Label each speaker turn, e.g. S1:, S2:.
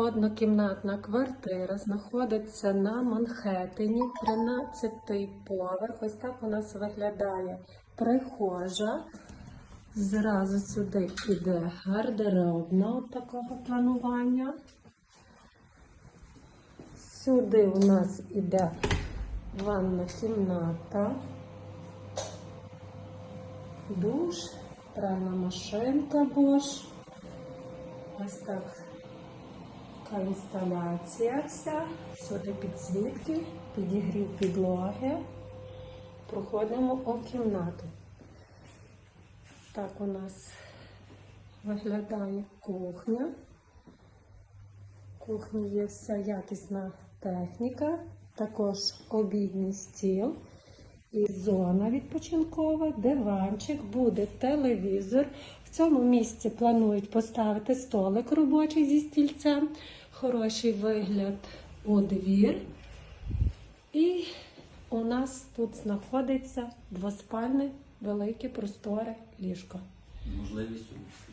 S1: Однокімнатна квартира знаходиться на Манхеттені, 13-й поверх. Ось так у нас виглядає прихожа. Зразу сюди піде гардеробна такого планування. Сюди у нас іде ванна кімната, душ, пральна машинка Bosch. Ось так така інсталяція вся. Сюди підсвітки, підігрів підлоги. Проходимо у кімнату. Так у нас виглядає кухня. В кухні є вся якісна техніка, також обідній стіл і зона відпочинкова, диванчик, буде телевізор. В цьому місці планують поставити столик робочий зі стільцем, хороший вигляд у двір. І у нас тут знаходиться двоспальне велике просторе ліжко.
S2: Можливість у